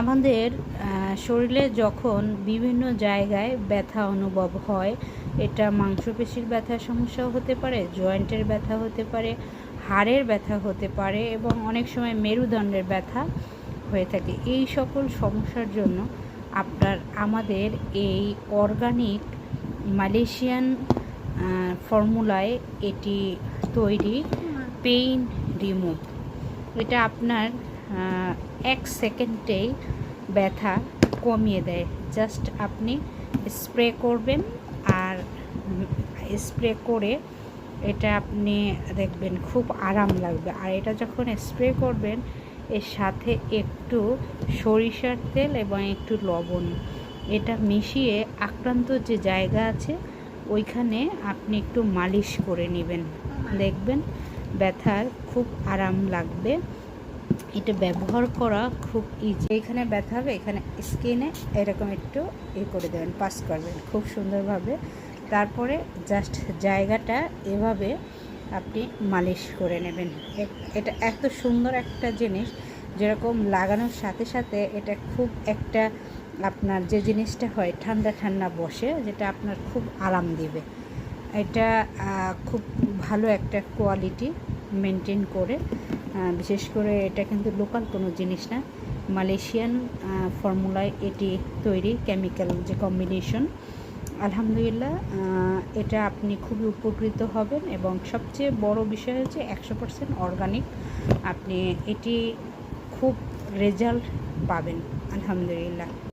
আমাদের শরীরে যখন বিভিন্ন জায়গায় ব্যথা অনুভব হয়, এটা মাংসপেশির ব্যথার সমস্যাও হতে পারে, জয়েন্টের ব্যথা হতে পারে, হাড়ের ব্যথা হতে পারে এবং অনেক সময় মেরুদণ্ডের ব্যথা হয়ে থাকে। এই সকল সমস্যার জন্য আপনার, আমাদের এই অর্গানিক মালয়েশিয়ান ফর্মুলায় এটি তৈরি, পেইন রিমুভ। এটা আপনার এক সেকেন্ডেই ব্যথা কমিয়ে দেয়। জাস্ট আপনি স্প্রে করবেন আর স্প্রে করে এটা আপনি দেখবেন খুব আরাম লাগবে। আর এটা যখন স্প্রে করবেন, এর সাথে একটু সরিষার তেল এবং একটু লবণ, এটা মিশিয়ে আক্রান্ত যে জায়গা আছে, ওইখানে আপনি একটু মালিশ করে নেবেন। দেখবেন ব্যথার খুব আরাম লাগবে। এটা ব্যবহার করা খুব ইজি এখানে ব্যথা হবে, এখানে স্কিনে এরকম একটু এ করে দেবেন পাস করবেন, খুব সুন্দরভাবে। তারপরে জাস্ট জায়গাটা এভাবে আপনি মালিশ করে নেবেন। এটা এত সুন্দর একটা জিনিস, যেরকম লাগানোর সাথে সাথে এটা খুব একটা আপনার যে জিনিসটা হয়, ঠান্ডা ঠান্ডা বসে, যেটা আপনার খুব আরাম দিবে। এটা খুব ভালো একটা কোয়ালিটি মেনটেন করে বিশেষ করে এটা কিন্তু লোকাল কোনো জিনিস না। মালয়েশিয়ান ফর্মুলায় এটি তৈরি কেমিক্যাল যে কম্বিনেশন আলহামদুলিল্লাহ এটা আপনি খুবই উপকৃত হবেন এবং সবচেয়ে বড় বিষয় হচ্ছে একশো পার্সেন্ট অর্গানিক আপনি এটি খুব রেজাল্ট পাবেন। আলহামদুলিল্লাহ।